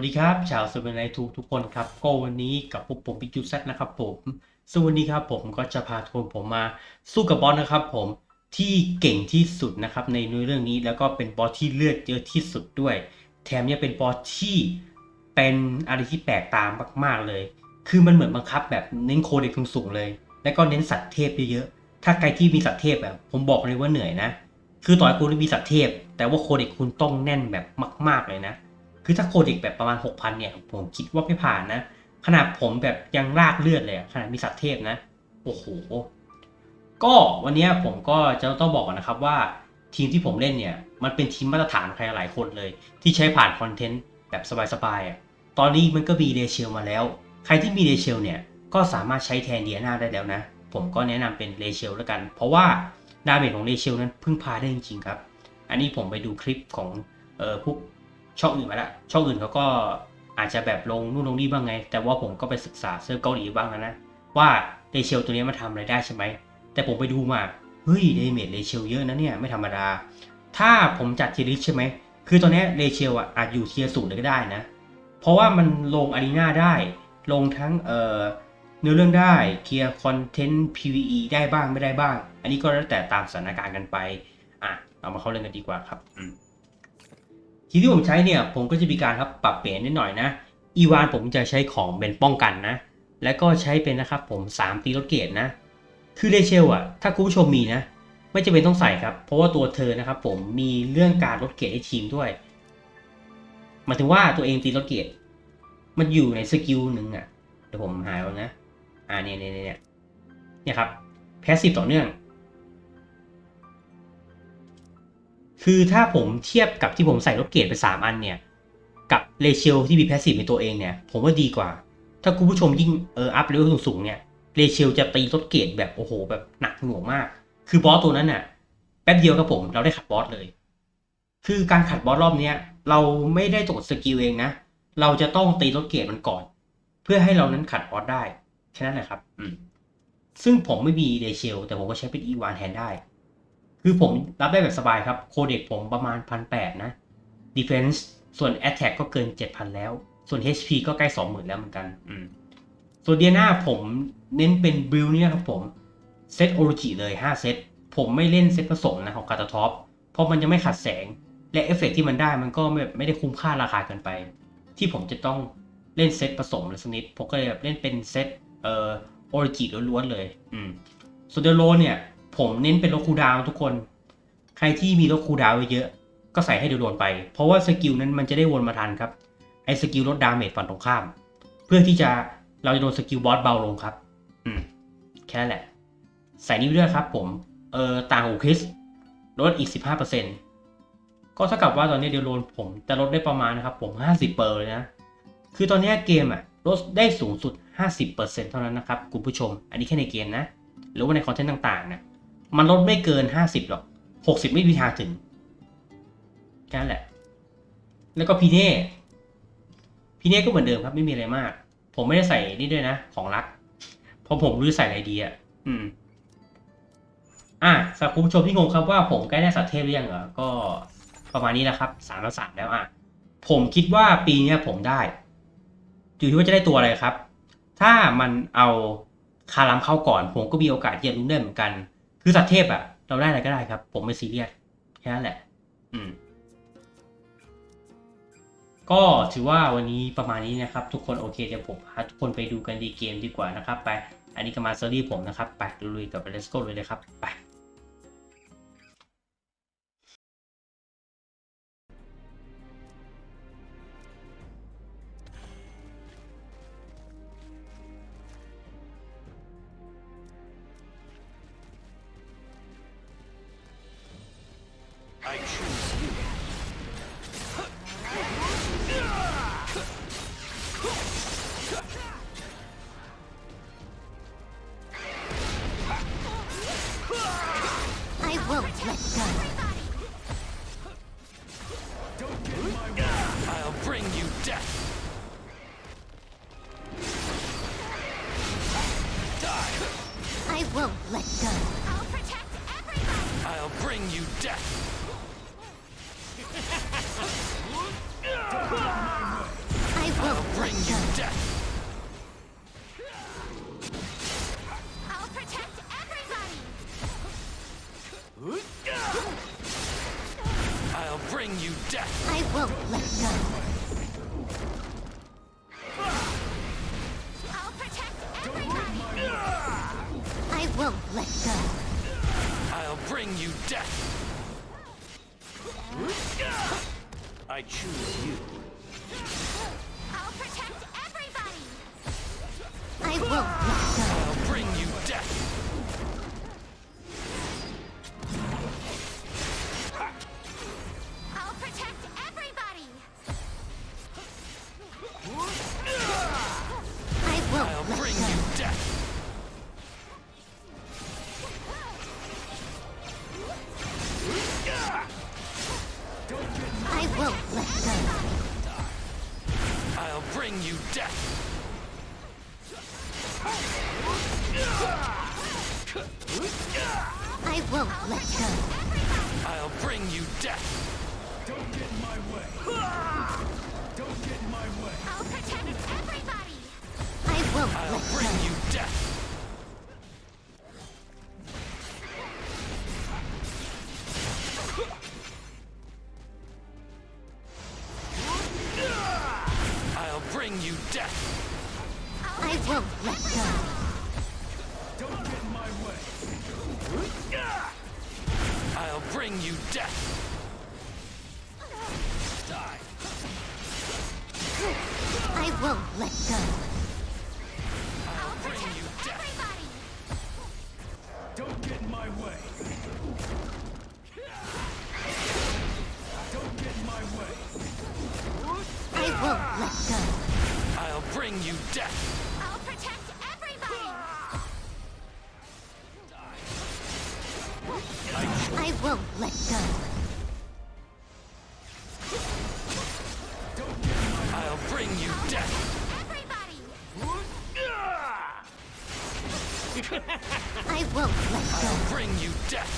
สวัสดีครับ ชาวเซเว่นไลทูทุกคนครับ ก็วันนี้กับพวกผมพิจูเซตนะครับผมซึ่งวันนี้ครับผมก็จะพาทุกคนผมมาสู้กับบอสนะครับผมที่เก่งที่สุดนะครับในเรื่องนี้แล้วก็เป็นบอสที่เลือดเยอะที่สุดด้วย แถมยังเป็นบอสที่เป็นอะไรที่แปลกตามมาก ๆเลย คือมันเหมือนบังคับแบบเน้นโคเด็กสูงๆเลย แล้วก็เน้นสัตว์เทพเยอะๆถ้าใครที่มีสัตว์เทพแบบผมบอกเลยว่าเหนื่อยนะ คือต่อให้คุณมีสัตว์เทพ แต่ว่าโคเด็กคุณต้องแน่นแบบมาก ๆเลยนะ คือถ้าโคด็กแบบประมาณ 6,000 เนี่ย ผมคิดว่าไม่ผ่านนะ ขนาดผมแบบยังลากเลือดเลยขนาดมีสัตว์เทพนะ โอ้โห ก็วันนี้ผมก็จะต้องบอกนะครับว่าทีมที่ผมเล่นเนี่ย มันเป็นทีมมาตรฐานใครหลายคนเลย ที่ใช้ผ่านคอนเทนต์แบบสบายๆตอนนี้มันก็มีเดเชลมาแล้ว ใครที่มีเดเชลเนี่ยก็สามารถใช้แทนเดียนาได้แล้วนะ ผมก็แนะนำเป็นเรเชลแล้วกัน เพราะว่าดาเมจของเรเชลนั้นพึ่งพาได้จริงๆครับ อันนี้ผมไปดูคลิปของเออพวก ช่องอื่นมาแล้วช่องอื่นเขาก็อาจจะแบบลงนู่นลงนี่บ้างไง แต่ว่าผมก็ไปศึกษาเซิร์ฟเกาหลีบ้างแล้วนะว่าเรเชลตัวนี้มันทำอะไรได้ใช่ไหมแต่ผมไปดูมาเฮ้ยเดเมจเรเชลเยอะนะเนี่ยไม่ธรรมดา ถ้าผมจัดทีลิสใช่ไหมคือตอนนี้เรเชลอะอาจอยู่เทียร์สูงเลยก็ได้นะ เพราะว่ามันลงอารีนาได้ ลงทั้งเอ่อเนื้อเรื่องได้เคลียร์คอนเทนต์ PVE ได้บ้างไม่ได้บ้าง อันนี้ก็แล้วแต่ตามสถานการณ์กันไป อะเอามาเข้าเรื่องกันดีกว่าครับอืม ทีที่ผมใช้เนี่ยผมก็จะมีการครับปรับเปลี่ยนนิดหน่อยนะอีวานผมจะใช้ของเป็นป้องกันนะ แล้วก็ใช้เป็นนะครับผม 3 ตีรถเกตนะ คือเรเชลอะถ้าคุณผู้ชมมีนะ ไม่จำเป็นต้องใส่ครับ เพราะว่าตัวเธอนะครับผมมีเรื่องการลดเกรดให้ทีมด้วยหมายถึงว่าตัวเองตีลดเกรดมันอยู่ในสกิลหนึ่งอะเดี๋ยวผมหายแล้วนะ อ่าเนี่ยเนี่ยเนี่ยเนี่ยครับแพสซีฟต่อเนื่อง คือถ้าผมเทียบกับที่ผมใส่ลดเกรดไปสามอันเนี่ย กับเรเชลที่มีแพสซีฟในตัวเองเนี่ย ผมว่าดีกว่า ถ้าคุณผู้ชมยิ่งเอออัพเลเวลสูงๆเนี่ยเรเชลจะตีลดเกรดแบบโอ้โห แบบหนักหน่วงมาก คือบอสตัวนั้นน่ะแป๊บเดียวครับผมเราได้ขัดบอสเลย คือการขัดบอสรอบเนี้ยเราไม่ได้ตกสกิลเองนะ เราจะต้องตีลดเกรดมันก่อน เพื่อให้เรานั้นขัดบอสได้แค่นั้นแหละครับ อืมซึ่งผมไม่มีเดเชลแต่ผมก็ใช้เป็นอีวานแทนได้ คือผมรับได้แบบสบายครับ โคเด็กผมประมาณพันแปดนะ Defense ส่วน Attack ก็เกิน 7,000 แล้ว ส่วน HP ก็ใกล้ 20,000 แล้วเหมือนกัน อืมส่วนเดียนาผมเน้นเป็นบิลเนี่ยครับผม เซตโอรจิเลย 5 เซต ผมไม่เล่นเซตผสมนะของคาตาท็อป เพราะมันยังไม่ขัดแสง และเอฟเฟกต์ที่มันได้มันก็ไม่ไม่ได้คุ้มค่าราคาเกินไป ที่ผมจะต้องเล่นเซตผสมเลยสักนิด ผมก็เลยแบบเล่นเป็นเซตเอ่อโอรจิล้วนๆเลย อืมส่วนเดโลเนี่ย ผมเน้นเป็นลคูดาวทุกคน ใครที่มีลคูดาวไว้เยอะ ก็ใส่ให้เดโลนไป เพราะว่าสกิลนั้นมันจะได้วนมาทันครับ ไอ้สกิลลดดาเมจฝั่งตรงข้าม เพื่อที่จะเราจะโดนสกิลบอสเบาลงครับ อืม แค่นั้นแหละ ใส่นี้ไปด้วยครับผม เออต่างหูคริสลดอีก 15%ก็เท่ากับว่าตอนนี้เดียวโลนผมจะลดได้ประมาณนะครับผม 50เปอร์เลยนะ คือตอนนี้เกมอะลดได้สูงสุด 50%เท่านั้นนะครับ คุณผู้ชม อันนี้แค่ในเกมนะ หรือว่าในคอนเทนต์ต่างๆนะ มันลดไม่เกิน50หรอก60ไม่มีทางถึงแค่นั้นแหละ แล้วก็พีเน่พีเน่ก็เหมือนเดิมครับไม่มีอะไรมาก ผมไม่ได้ใส่นี่ด้วยนะ ของรัก เพราะผมรู้ใส่อะไรดีอะอืม อะสำหรับคุณผู้ชมที่งงครับว่าผมใกล้ได้สัตเทพหรือยังเหรอก็ประมาณนี้แหละครับสามแล้วสามแล้วอะผมคิดว่าปีเนี้ยผมได้อยู่ที่ว่าจะได้ตัวอะไรครับ ถ้ามันเอาคารัมเข้าก่อน ผมก็มีโอกาสที่จะลุ้นได้เหมือนกัน คือสัตว์เทพอะเราได้อะไรก็ได้ครับ ผมไม่ซีเรียสแค่นั้นแหละ อืม ก็ถือว่าวันนี้ประมาณนี้นะครับ ทุกคนโอเคเดี๋ยวผมพาทุกคนไปดูกันดีเกมดีกว่านะครับ ไป อันนี้ก็มาเซอรี่ผมนะครับ ไปลุยกับเลสโก้เลยเลยครับ ไป won't let go. I'll protect everybody! I'll bring you death. I will bring let you go. death. I'll protect everybody. I'll bring you death. I won't let go. I choose you. I'll protect everybody. I won't let go. I'll bring you death. I'll protect everybody. I won't let go. I'll bring you death. Don't get in my way. Don't get in my way. I'll protect everybody. I won't I'll let bring go. you death. I'll bring you death. I won't let won't let go. I'll protect you. Everybody. Don't get in my way. Don't get in my way. I won't let go. I'll bring you death. I'll protect everybody. I won't let go. I won't let go. I'll bring you death.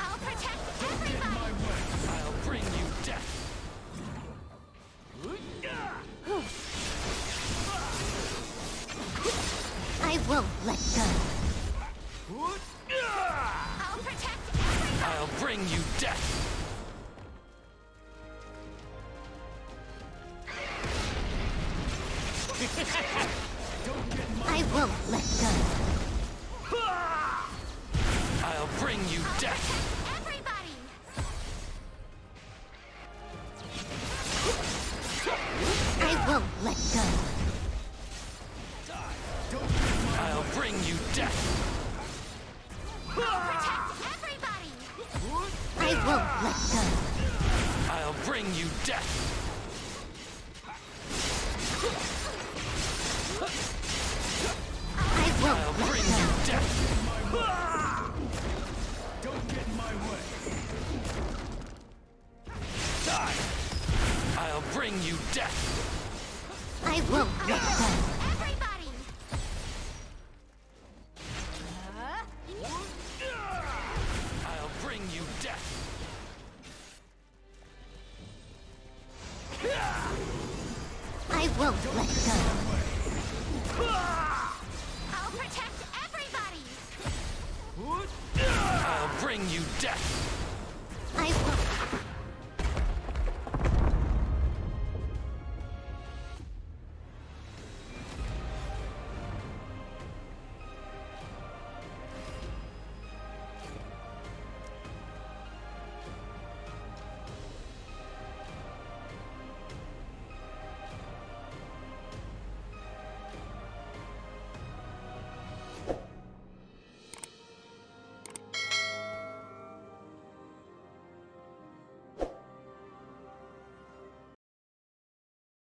I'll protect everybody. my way. I'll bring you death. I won't let go. I'll protect everybody. I'll bring you death. bring you death!